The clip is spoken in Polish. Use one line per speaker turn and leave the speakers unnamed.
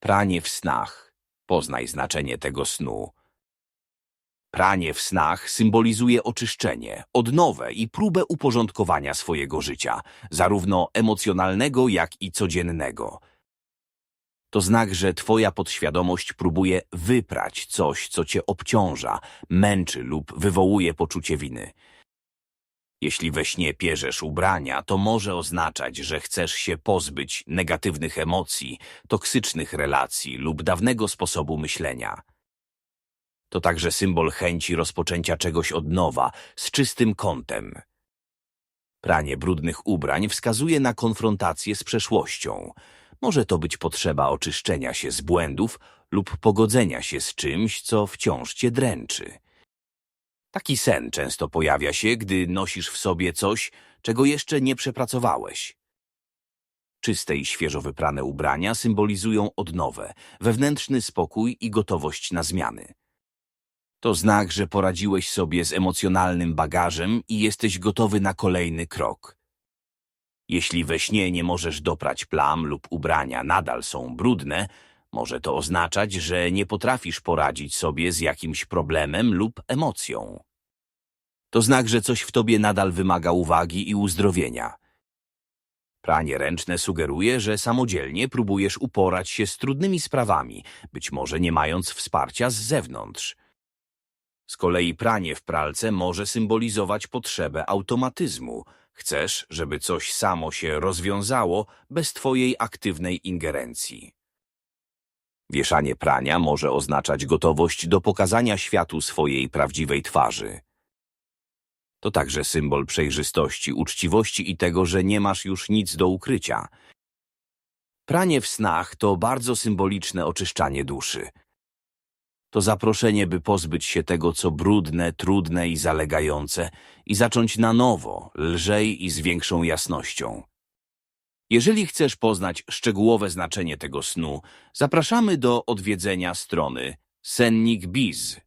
Pranie w snach. Poznaj znaczenie tego snu. Pranie w snach symbolizuje oczyszczenie, odnowę i próbę uporządkowania swojego życia, zarówno emocjonalnego, jak i codziennego. To znak, że twoja podświadomość próbuje wyprać coś, co cię obciąża, męczy lub wywołuje poczucie winy. Jeśli we śnie pierzesz ubrania, to może oznaczać, że chcesz się pozbyć negatywnych emocji, toksycznych relacji lub dawnego sposobu myślenia. To także symbol chęci rozpoczęcia czegoś od nowa, z czystym kątem. Pranie brudnych ubrań wskazuje na konfrontację z przeszłością. Może to być potrzeba oczyszczenia się z błędów lub pogodzenia się z czymś, co wciąż cię dręczy. Taki sen często pojawia się, gdy nosisz w sobie coś, czego jeszcze nie przepracowałeś. Czyste i świeżo wyprane ubrania symbolizują odnowę, wewnętrzny spokój i gotowość na zmiany. To znak, że poradziłeś sobie z emocjonalnym bagażem i jesteś gotowy na kolejny krok. Jeśli we śnie nie możesz doprać plam lub ubrania nadal są brudne, może to oznaczać, że nie potrafisz poradzić sobie z jakimś problemem lub emocją. To znak, że coś w tobie nadal wymaga uwagi i uzdrowienia. Pranie ręczne sugeruje, że samodzielnie próbujesz uporać się z trudnymi sprawami, być może nie mając wsparcia z zewnątrz. Z kolei pranie w pralce może symbolizować potrzebę automatyzmu. Chcesz, żeby coś samo się rozwiązało bez twojej aktywnej ingerencji. Wieszanie prania może oznaczać gotowość do pokazania światu swojej prawdziwej twarzy. To także symbol przejrzystości, uczciwości i tego, że nie masz już nic do ukrycia. Pranie w snach to bardzo symboliczne oczyszczanie duszy. To zaproszenie, by pozbyć się tego, co brudne, trudne i zalegające i zacząć na nowo, lżej i z większą jasnością. Jeżeli chcesz poznać szczegółowe znaczenie tego snu, zapraszamy do odwiedzenia strony Sennik Biz